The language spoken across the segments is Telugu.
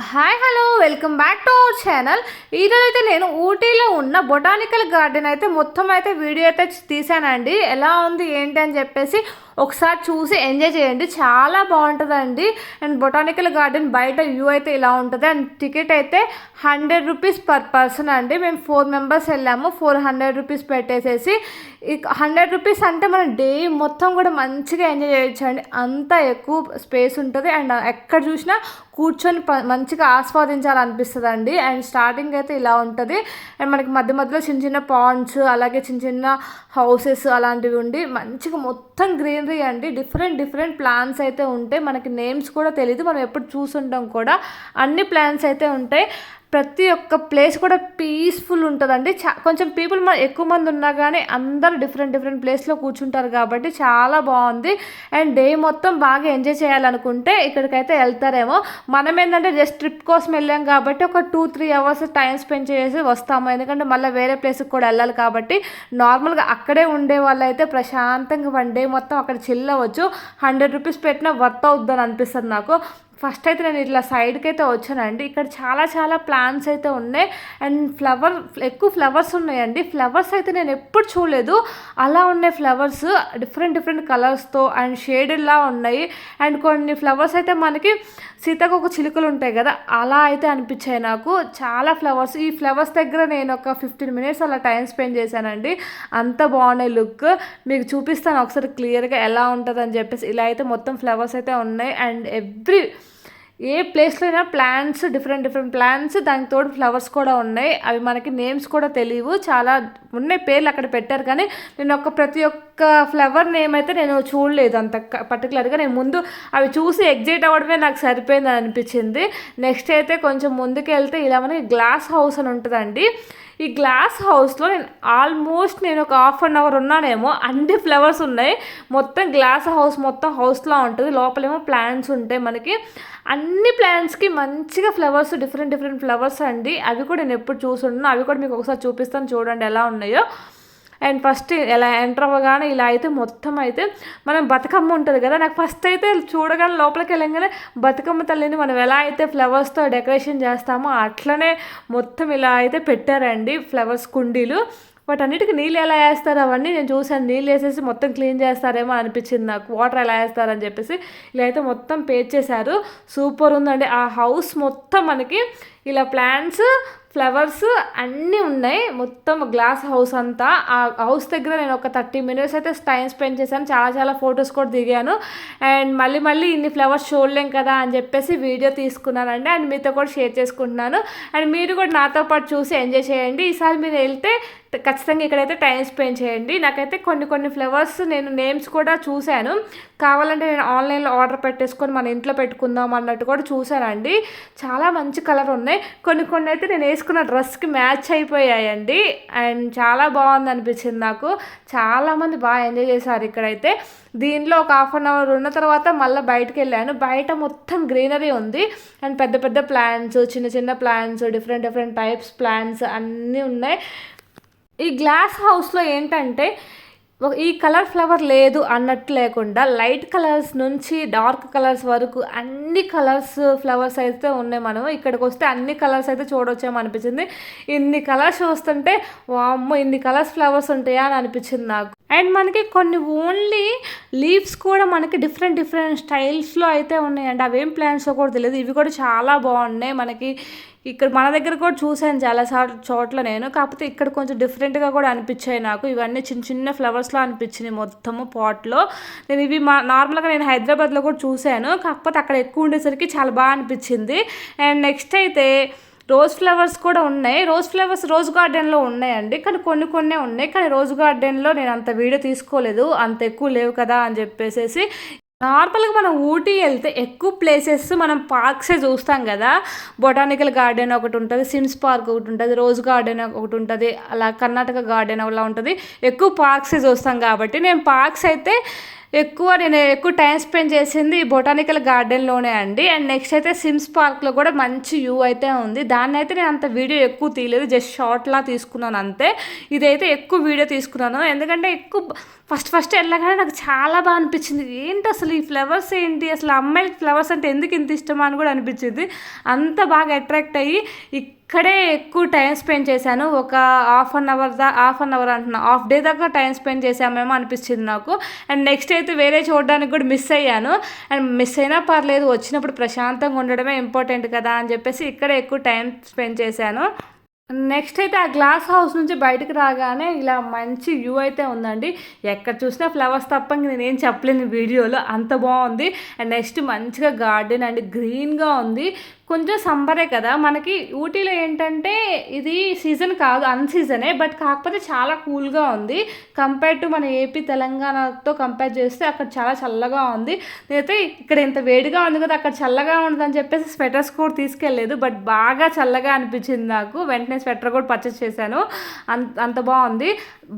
Hi hello welcome back to our channel ఈరోజు అయితే నేను ఊటీలో ఉన్న బొటానికల్ గార్డెన్ అయితే మొత్తం అయితే వీడియో అయితే తీసానండి ఎలా ఉంది ఏంటి అని చెప్పేసి ఒకసారి చూసి ఎంజాయ్ చేయండి. చాలా బాగుంటుందండి. అండ్ బొటానికల్ గార్డెన్ బయట వ్యూ అయితే ఇలా ఉంటుంది. అండ్ టికెట్ అయితే హండ్రెడ్ రూపీస్ పర్ పర్సన్ అండి. మేము ఫోర్ మెంబర్స్ వెళ్ళాము. ఫోర్ హండ్రెడ్ రూపీస్ పెట్టేసేసి హండ్రెడ్ రూపీస్ అంటే మనం డే మొత్తం కూడా మంచిగా ఎంజాయ్ చేయొచ్చు అండి అంత ఎక్కువ స్పేస్ ఉంటుంది. అండ్ ఎక్కడ చూసినా కూర్చొని ప- మంచిగా ఆస్వాదించాలనిపిస్తుంది అండి అండ్ స్టార్టింగ్ అయితే ఇలా ఉంటుంది. అండ్ మనకి మధ్య మధ్యలో చిన్న చిన్న పాండ్స్ అలాగే చిన్న చిన్న హౌసెస్ అలాంటివి ఉండి మంచిగా మొత్తం గ్రీన్ గ్రీనరీ అండి డిఫరెంట్ డిఫరెంట్ ప్లాంట్స్ అయితే ఉంటాయి. మనకి నేమ్స్ కూడా తెలియదు మనం ఎప్పుడు చూసుంటాం కూడా. అన్ని ప్లాంట్స్ అయితే ఉంటాయి. ప్రతి ఒక్క ప్లేస్ కూడా పీస్ఫుల్ ఉంటుందండి. చా కొంచెం పీపుల్ మన ఎక్కువ మంది ఉన్నా కానీ అందరూ డిఫరెంట్ డిఫరెంట్ ప్లేస్లో కూర్చుంటారు కాబట్టి చాలా బాగుంది. అండ్ డే మొత్తం బాగా ఎంజాయ్ చేయాలనుకుంటే ఇక్కడికైతే వెళ్తారేమో. మనం ఏంటంటే జస్ట్ ట్రిప్ కోసం వెళ్ళాం కాబట్టి ఒక two three hours time spend చేసి వస్తాము. ఎందుకంటే మళ్ళీ వేరే ప్లేస్కి కూడా వెళ్ళాలి కాబట్టి నార్మల్గా అక్కడే ఉండే వాళ్ళు అయితే ప్రశాంతంగా వన్ డే మొత్తం అక్కడ చిల్లవచ్చు హండ్రెడ్ రూపీస్ పెట్టినా వర్త్ అవుద్దని అనిపిస్తుంది నాకు. ఫస్ట్ అయితే నేను ఇట్లా సైడ్కి అయితే వచ్చానండి. ఇక్కడ చాలా చాలా ప్లాంట్స్ అయితే ఉన్నాయి. అండ్ ఫ్లవర్ ఎక్కువ ఫ్లవర్స్ ఉన్నాయండి. ఫ్లవర్స్ అయితే నేను ఎప్పుడు చూడలేదు. అలా ఉన్నాయి ఫ్లవర్స్ డిఫరెంట్ డిఫరెంట్ కలర్స్తో అండ్ షేడెడ్లా ఉన్నాయి. అండ్ కొన్ని ఫ్లవర్స్ అయితే మనకి సీతాకోక చిలుకలు ఉంటాయి కదా అలా అయితే అనిపించాయి నాకు. చాలా ఫ్లవర్స్ ఈ ఫ్లవర్స్ దగ్గర నేను ఒక ఫిఫ్టీన్ మినిట్స్ అలా టైం స్పెండ్ చేశానండి. అంత బాగున్నాయి లుక్. మీకు చూపిస్తాను ఒకసారి క్లియర్గా ఎలా ఉంటుంది అని చెప్పేసి. ఇలా అయితే మొత్తం ఫ్లవర్స్ అయితే ఉన్నాయి. అండ్ ఎవ్రీ ఏ ప్లేస్లో అయినా ప్లాంట్స్ డిఫరెంట్ డిఫరెంట్ ప్లాంట్స్ దానికి తోడు ఫ్లవర్స్ కూడా ఉన్నాయి. అవి మనకి నేమ్స్ కూడా తెలియవు. చాలా ఉన్నాయి పేర్లు అక్కడ పెట్టారు. కానీ నేను ఒక ప్రతి ఒక్క ఫ్లవర్ నేమ్ అయితే నేను చూడలేదు అంత పర్టికులర్గా నేను ముందు అవి చూసి ఎగ్జైట్ అవ్వడమే నాకు సరిపోయింది అనిపించింది. నెక్స్ట్ అయితే కొంచెం ముందుకు వెళ్తే ఇలా మనకి గ్లాస్ హౌస్ అని ఉంటుందండి. ఈ గ్లాస్ హౌస్లో నేను ఆల్మోస్ట్ నేను ఒక హాఫ్ అన్ అవర్ ఉన్నానేమో అన్ని ఫ్లవర్స్ ఉన్నాయి. మొత్తం గ్లాస్ హౌస్ మొత్తం హౌస్లా ఉంటుంది. లోపలేమో ప్లాంట్స్ ఉంటాయి మనకి. అన్ని ప్లాంట్స్కి మంచిగా ఫ్లవర్స్ డిఫరెంట్ డిఫరెంట్ ఫ్లవర్స్ అండి. అవి కూడా నేను ఎప్పుడు చూసుంటున్నాను అవి కూడా మీకు ఒకసారి చూపిస్తాను చూడండి ఎలా ఉన్నాయో. అండ్ ఫస్ట్ ఎలా ఎంటర్ అవ్వగానే ఇలా అయితే మొత్తం అయితే మనం బతుకమ్మ ఉంటుంది కదా. నాకు ఫస్ట్ అయితే చూడగానే లోపలికి వెళ్ళగానే బతుకమ్మ తల్లిని మనం ఎలా అయితే ఫ్లవర్స్తో డెకరేషన్ చేస్తామో అట్లనే మొత్తం ఇలా అయితే పెట్టారండి ఫ్లవర్స్ కుండీలు. వాటన్నిటికి నీళ్ళు ఎలా వేస్తారు అవన్నీ నేను చూసాను నీళ్ళు వేసేసి మొత్తం క్లీన్ చేస్తారేమో అనిపించింది నాకు. వాటర్ ఎలా వేస్తారని చెప్పేసి ఇలా అయితే మొత్తం పేర్చేశారు సూపర్ ఉందండి. ఆ హౌస్ మొత్తం మనకి ఇలా ప్లాంట్స్ ఫ్లవర్స్ అన్నీ ఉన్నాయి. మొత్తం గ్లాస్ హౌస్ అంతా. ఆ హౌస్ దగ్గర నేను ఒక థర్టీ మినిట్స్ అయితే టైం స్పెండ్ చేశాను. చాలా చాలా ఫొటోస్ కూడా దిగాను. అండ్ మళ్ళీ మళ్ళీ ఇన్ని ఫ్లవర్స్ చూడలేం కదా అని చెప్పేసి వీడియో తీసుకున్నానండి. అండ్ మీతో కూడా షేర్ చేసుకుంటున్నాను. అండ్ మీరు కూడా నాతో పాటు చూసి ఎంజాయ్ చేయండి. ఈసారి మీరు వెళ్తే ఖచ్చితంగా ఇక్కడైతే టైం స్పెండ్ చేయండి. నాకైతే కొన్ని కొన్ని ఫ్లవర్స్ నేను నేమ్స్ కూడా చూశాను. కావాలంటే నేను ఆన్లైన్లో ఆర్డర్ పెట్టేసుకొని మన ఇంట్లో పెట్టుకుందాం అన్నట్టు కూడా చూశానండి. చాలా మంచి కలర్ ఉన్నాయి. కొన్ని కొన్ని అయితే నేను వేసుకున్న డ్రెస్కి మ్యాచ్ అయిపోయాయండి. అండ్ చాలా బాగుంది అనిపించింది నాకు. చాలామంది బాగా ఎంజాయ్ చేశారు ఇక్కడైతే. దీనిలో ఒక హాఫ్ అన్ అవర్ ఉన్న తర్వాత మళ్ళీ బయటకు వెళ్ళాను. బయట మొత్తం గ్రీనరీ ఉంది. అండ్ పెద్ద పెద్ద ప్లాంట్స్ చిన్న చిన్న plants different different types plants అన్నీ ఉన్నాయి. ఈ గ్లాస్ హౌస్లో ఏంటంటే ఈ కలర్ ఫ్లవర్ లేదు అన్నట్టు లేకుండా లైట్ కలర్స్ నుంచి డార్క్ కలర్స్ వరకు అన్ని కలర్స్ ఫ్లవర్స్ అయితే ఉన్నాయి మనం ఇక్కడికి వస్తే అన్ని కలర్స్ అయితే చూడవచ్చేమో అనిపించింది. ఇన్ని కలర్స్ చూస్తుంటే వామ్మో ఇన్ని కలర్స్ ఫ్లవర్స్ ఉంటాయా అని అనిపించింది నాకు. అండ్ మనకి కొన్ని ఓన్లీ లీవ్స్ కూడా మనకి డిఫరెంట్ డిఫరెంట్ స్టైల్స్లో అయితే ఉన్నాయండి. అవేం ప్లాంట్స్ కూడా తెలియదు. ఇవి కూడా చాలా బాగున్నాయి. మనకి ఇక్కడ మన దగ్గర కూడా చూశాను చాలాసార్లు చోట్ల నేను. కాకపోతే ఇక్కడ కొంచెం డిఫరెంట్గా కూడా అనిపించాయి నాకు. ఇవన్నీ చిన్న చిన్న ఫ్లవర్స్లో అనిపించినాయి మొత్తము పాట్లో నేను ఇవి మా నార్మల్గా నేను హైదరాబాద్లో కూడా చూశాను. కాకపోతే అక్కడ ఎక్కువ ఉండేసరికి చాలా బాగా అనిపించింది. అండ్ నెక్స్ట్ అయితే రోజ్ ఫ్లవర్స్ కూడా ఉన్నాయి. రోజ్ ఫ్లవర్స్ రోజ్ గార్డెన్లో ఉన్నాయండి. కానీ కొన్ని కొన్ని ఉన్నాయి. కానీ రోజ్ గార్డెన్లో నేను అంత వీడియో తీసుకోలేదు. అంత ఎక్కువ లేవు కదా అని చెప్పేసి నార్మల్గా మనం ఊటీ వెళ్తే ఎక్కువ ప్లేసెస్ మనం పార్క్సే చూస్తాం కదా. బొటానికల్ గార్డెన్ ఒకటి ఉంటుంది సిమ్స్ పార్క్ ఒకటి ఉంటుంది రోజ్ గార్డెన్ ఒకటి ఉంటుంది అలా కర్ణాటక గార్డెన్ అలా ఉంటుంది. ఎక్కువ పార్క్సే చూస్తాం కాబట్టి నేను పార్క్స్ అయితే ఎక్కువ నేను ఎక్కువ టైం స్పెండ్ చేసింది బొటానికల్ గార్డెన్లోనే అండి. అండ్ నెక్స్ట్ అయితే సిమ్స్ పార్క్లో కూడా మంచి వ్యూ అయితే ఉంది. దాన్ని అయితే నేను అంత వీడియో ఎక్కువ తీయలేదు. జస్ట్ షార్ట్లా తీసుకున్నాను అంతే. ఇదైతే ఎక్కువ వీడియో తీసుకున్నాను. ఎందుకంటే ఎక్కువ ఫస్ట్ ఫస్ట్ వెళ్ళగానే నాకు చాలా బాగా అనిపించింది. ఏంటి అసలు ఈ ఫ్లవర్స్ ఏంటి? అసలు అమ్మాయిలకి ఫ్లవర్స్ అంటే ఎందుకు ఇంత ఇష్టమా అని కూడా అనిపించింది. అంత బాగా అట్రాక్ట్ అయ్యి ఇక్కడే ఎక్కువ టైం స్పెండ్ చేశాను. ఒక హాఫ్ అన్ అవర్ దా హాఫ్ అన్ అవర్ అంటున్నా. హాఫ్ డే దాకా టైం స్పెండ్ చేసామేమో అనిపించింది నాకు. అండ్ నెక్స్ట్ అయితే వేరే చూడడానికి కూడా మిస్ అయ్యాను. అండ్ మిస్ అయినా పర్లేదు వచ్చినప్పుడు ప్రశాంతంగా ఉండడమే ఇంపార్టెంట్ కదా అని చెప్పేసి ఇక్కడే ఎక్కువ టైం స్పెండ్ చేశాను. నెక్స్ట్ అయితే ఆ గ్లాస్ హౌస్ నుంచి బయటకు రాగానే ఇలా మంచి వ్యూ అయితే ఉందండి. ఎక్కడ చూసినా ఫ్లవర్స్ తప్ప నేనేం చెప్పలేను వీడియోలో. అంత బాగుంది. అండ్ నెక్స్ట్ మంచిగా గార్డెన్ అండి గ్రీన్గా ఉంది. కొంచెం సంబరే కదా. మనకి ఊటీలో ఏంటంటే ఇది సీజన్ కాదు అన్ సీజనే బట్ కాకపోతే చాలా కూల్గా ఉంది. కంపేర్ టు మన ఏపీ తెలంగాణతో కంపేర్ చేస్తే అక్కడ చాలా చల్లగా ఉంది. నేనైతే ఇక్కడ ఇంత వేడిగా ఉంది కదా అక్కడ చల్లగా ఉండదని చెప్పేసి స్వెటర్స్ కూడా తీసుకెళ్ళలేదు బట్ బాగా చల్లగా అనిపించింది నాకు. వెంటనే స్వెటర్ కూడా పర్చేస్ చేశాను. అంత అంత బాగుంది.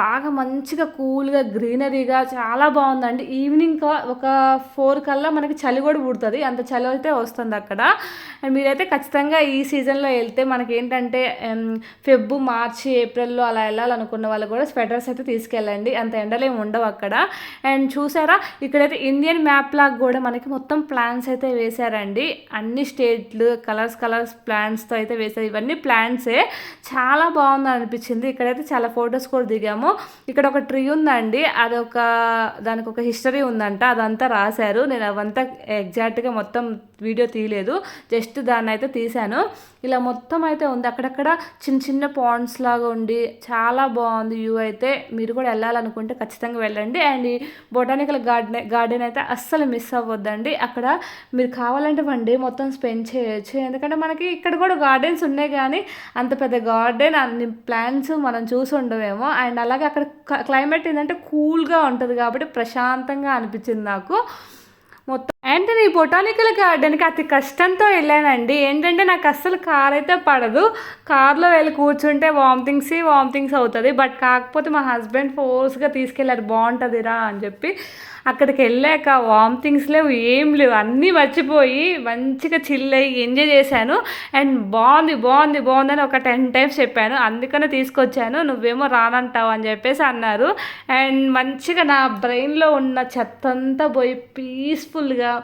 బాగా మంచిగా కూల్గా గ్రీనరీగా చాలా బాగుందండి. ఈవినింగ్ ఒక ఫోర్ కల్లా మనకి చలి కూడా పుడుతుంది. అంత చలి అయితే వస్తుంది అక్కడ. అండ్ మీరైతే ఖచ్చితంగా ఈ సీజన్లో వెళ్తే మనకి ఏంటంటే ఫెబ్బు మార్చి ఏప్రిల్లో అలా వెళ్ళాలనుకున్న వాళ్ళు కూడా స్వెటర్స్ అయితే తీసుకెళ్ళండి. అంత ఎండలు ఉండవు అక్కడ. అండ్ చూసారా ఇక్కడైతే ఇండియన్ మ్యాప్ లాగా కూడా మనకి మొత్తం ప్లాన్స్ అయితే వేశారండి. అన్ని స్టేట్లు కలర్స్ కలర్స్ ప్లాన్స్తో అయితే వేశారు. ఇవన్నీ ప్లాన్సే చాలా బాగుంది అనిపించింది. ఇక్కడైతే చాలా ఫొటోస్ కూడా దిగాము. ఇక్కడ ఒక ట్రీ ఉందండి. అది ఒక దానికి ఒక హిస్టరీ ఉందంట. అదంతా రాశారు. నేను అవంతా ఎగ్జాక్ట్గా మొత్తం వీడియో తీయలేదు. జస్ట్ దాన్ని అయితే తీశాను. ఇలా మొత్తం అయితే ఉంది. అక్కడక్కడ చిన్న చిన్న పాండ్స్ లాగా ఉండి చాలా బాగుంది వ్యూ అయితే. మీరు కూడా వెళ్ళాలనుకుంటే ఖచ్చితంగా వెళ్ళండి. అండ్ ఈ బొటానికల్ గార్డెన్ గార్డెన్ అయితే అస్సలు మిస్ అవ్వద్దండి. అక్కడ మీరు కావాలంటే వన్ డే మొత్తం స్పెండ్ చేయొచ్చు. ఎందుకంటే మనకి ఇక్కడ కూడా గార్డెన్స్ ఉన్నాయి కానీ అంత పెద్ద గార్డెన్ అన్ని ప్లాంట్స్ మనం చూసి ఉండవేమో. అండ్ అలాగే అక్కడ క్లైమేట్ ఏంటంటే కూల్గా ఉంటుంది కాబట్టి ప్రశాంతంగా అనిపించింది నాకు. మొత్తం అండ్ ఈ బొటానికల్ గార్డెన్కి అతి కష్టంతో వెళ్ళానండి. ఏంటంటే నాకు అస్సలు కార్ అయితే పడదు. కార్లో వెళ్ళి కూర్చుంటే వామిటింగ్స్ వామిటింగ్స్ అవుతుంది. బట్ కాకపోతే మా హస్బెండ్ ఫోర్స్గా తీసుకెళ్ళారు బాగుంటుందిరా అని చెప్పి అక్కడికి వెళ్ళాక వామిటింగ్స్ లేవు ఏం లేవు. అన్నీ మర్చిపోయి మంచిగా చిల్ అయ్యి ఎంజాయ్ చేశాను. అండ్ బాగుంది బాగుంది బాగుందని ఒక టెన్ టైమ్స్ చెప్పాను. అందుకనే తీసుకొచ్చాను. నువ్వేమో రానంటావు అని చెప్పేసి అన్నారు. అండ్ మంచిగా నా బ్రెయిన్లో ఉన్న చెత్త అంతా పోయి పీస్ఫుల్గా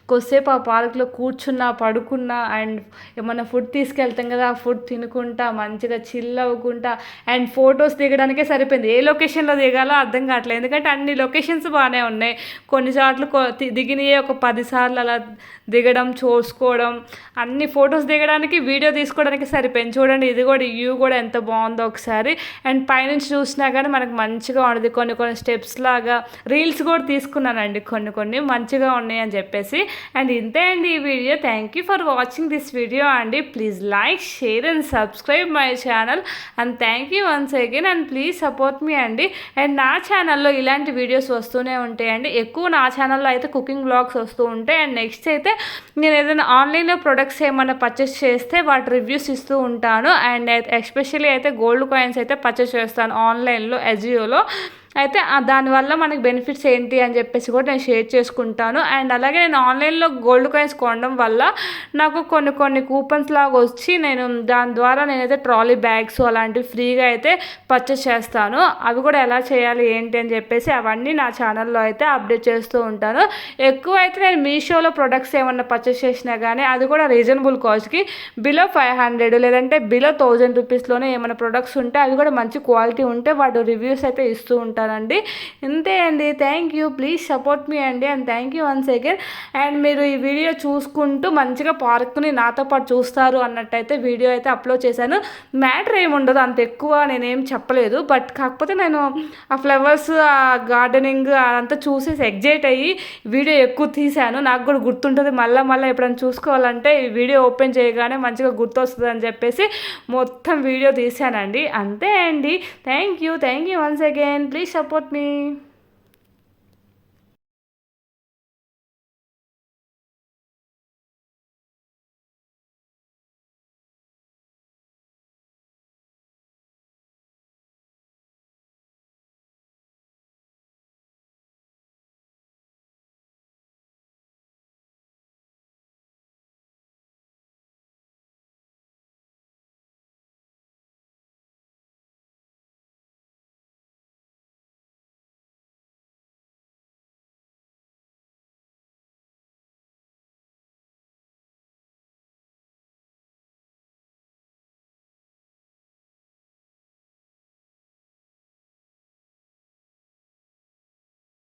కొద్దిసేపు ఆ పార్క్లో కూర్చున్నా పడుకున్నా అండ్ ఏమన్నా ఫుడ్ తీసుకెళ్తాం కదా ఆ ఫుడ్ తినుకుంటా మంచిగా చిల్ అవ్వకుంటా అండ్ ఫొటోస్ దిగడానికే సరిపోయింది. ఏ లొకేషన్లో దిగాలో అర్థం కావట్లేదు. ఎందుకంటే అన్ని లొకేషన్స్ బాగానే ఉన్నాయి. కొన్నిసార్లు దిగినయే ఒక పదిసార్లు అలా దిగడం చూసుకోవడం అన్ని ఫొటోస్ దిగడానికి వీడియో తీసుకోవడానికి సరిపోయింది. చూడండి ఇది కూడా వ్యూ కూడా ఎంత బాగుందో ఒకసారి. అండ్ పైనుంచి చూసినా కానీ మనకు మంచిగా ఉండదు కొన్ని కొన్ని స్టెప్స్ లాగా రీల్స్ కూడా తీసుకున్నానండి. కొన్ని కొన్ని మంచిగా ఉన్నాయి అని చెప్పేసి. అండ్ ఇంతే అండి ఈ video. Thank you for watching this video అండి. Please like share and subscribe my channel and thank you once again and please support me అండి. అండ్ నా ఛానల్లో ఇలాంటి వీడియోస్ వస్తూనే ఉంటాయండి ఎక్కువ నా ఛానల్లో అయితే కుకింగ్ బ్లాగ్స్ వస్తూ ఉంటాయి. అండ్ నెక్స్ట్ అయితే నేను ఏదైనా ఆన్లైన్లో ప్రొడక్ట్స్ ఏమైనా పర్చేస్ చేస్తే వాటి రివ్యూస్ ఇస్తూ ఉంటాను. అండ్ ఎస్పెషల్లీ అయితే గోల్డ్ కాయిన్స్ అయితే పర్చేస్ చేస్తాను ఆన్లైన్లో ఎజియోలో అయితే దానివల్ల మనకి బెనిఫిట్స్ ఏంటి అని చెప్పేసి కూడా నేను షేర్ చేసుకుంటాను. అండ్ అలాగే నేను ఆన్లైన్లో గోల్డ్ కాయిన్స్ కొనడం వల్ల నాకు కొన్ని కొన్ని కూపన్స్ లాగా వచ్చి నేను దాని ద్వారా నేనైతే ట్రాలీ బ్యాగ్స్ అలాంటివి ఫ్రీగా అయితే పర్చేస్ చేస్తాను. అవి కూడా ఎలా చేయాలి ఏంటి అని చెప్పేసి అవన్నీ నా ఛానల్లో అయితే అప్డేట్ చేస్తూ ఉంటాను. ఎక్కువ అయితే నేను మీషోలో ప్రొడక్ట్స్ ఏమన్నా పర్చేస్ చేసినా కానీ అది కూడా రీజనబుల్ కాస్ట్కి బిలో ఫైవ్ హండ్రెడ్ లేదంటే బిలో థౌజండ్ రూపీస్లోనే ఏమైనా ప్రొడక్ట్స్ ఉంటే అవి కూడా మంచి క్వాలిటీ ఉంటే వాటి రివ్యూస్ అయితే ఇస్తూ ఉంటాను. ఉంటానండి. ఇంతే అండి. Thank you please support me అండి. And thank you once again and మీరు ఈ వీడియో చూసుకుంటూ మంచిగా పార్క్ని నాతో పాటు చూస్తారు అన్నట్టయితే వీడియో అయితే అప్లోడ్ చేశాను. మ్యాటర్ ఏమి ఉండదు. అంత ఎక్కువ నేనేం చెప్పలేదు. బట్ కాకపోతే నేను ఆ ఫ్లవర్స్ ఆ గార్డెనింగ్ అదంతా చూసేసి ఎగ్జైట్ అయ్యి వీడియో ఎక్కువ తీశాను. నాకు కూడా గుర్తుంటుంది. మళ్ళీ మళ్ళీ ఎప్పుడైనా చూసుకోవాలంటే ఈ వీడియో ఓపెన్ చేయగానే మంచిగా గుర్తొస్తుంది అని చెప్పేసి మొత్తం వీడియో తీశానండి. అంతే అండి. Thank you thank you once again please support me